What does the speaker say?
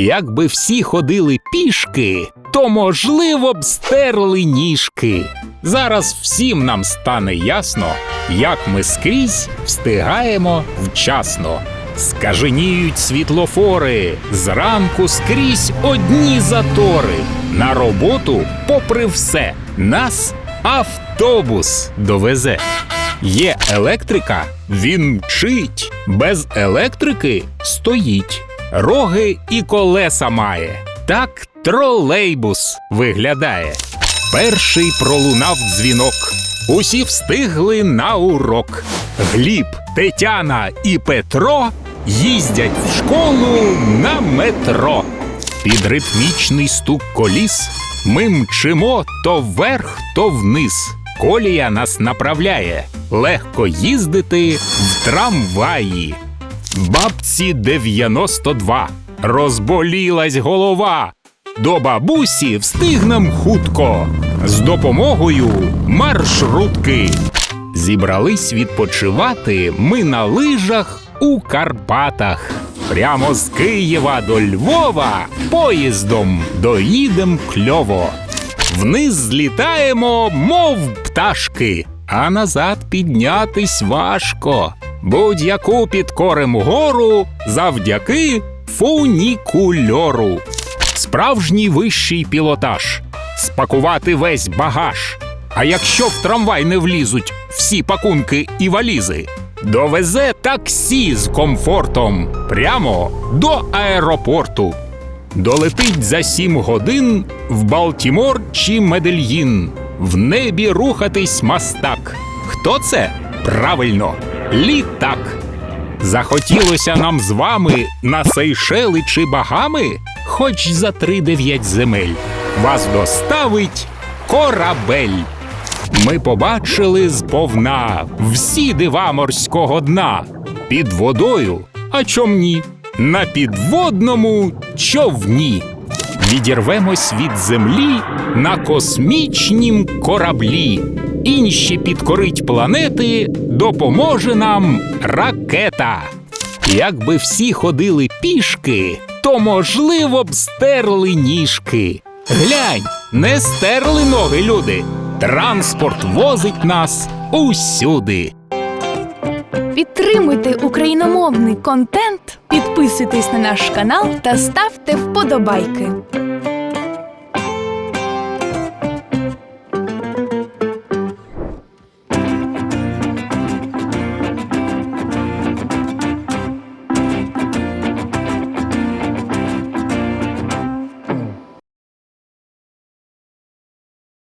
Якби всі ходили пішки, то можливо б стерли ніжки. Зараз всім нам стане ясно, як ми скрізь встигаємо вчасно. Скаженіють світлофори, зранку скрізь одні затори. На роботу, попри все, нас автобус довезе. Є електрика, він мчить, без електрики стоїть. Роги і колеса має. Так тролейбус виглядає. Перший пролунав дзвінок. Усі встигли на урок. Гліб, Тетяна і Петро їздять в школу на метро. Під ритмічний стук коліс ми мчимо то вверх, то вниз. Колія нас направляє легко їздити в трамваї. Бабці 92. Розболілась голова. До бабусі встигнем хутко. З допомогою маршрутки. Зібрались відпочивати ми на лижах у Карпатах. Прямо з Києва до Львова поїздом доїдем кльово. Вниз злітаємо, мов пташки, а назад піднятись важко. Будь-яку підкорим гору завдяки фунікульору. Справжній вищий пілотаж спакувати весь багаж. А якщо в трамвай не влізуть всі пакунки і валізи, довезе таксі з комфортом прямо до аеропорту. Долетить за сім годин в Балтімор чи Медельїн. В небі рухатись мастак. Хто це? Правильно, літак. Захотілося нам з вами на Сейшели чи Багами, хоч за три дев'ять земель. Вас доставить корабель. Ми побачили сповна всі дива морського дна під водою, а чом ні? На підводному човні. Відірвемось від землі на космічнім кораблі. Інші підкорить планети допоможе нам ракета. Якби всі ходили пішки, то можливо б стерли ніжки. Глянь, не стерли ноги люди. Транспорт возить нас усюди. Підтримуйте україномовний контент, підписуйтесь на наш канал та ставте вподобайки.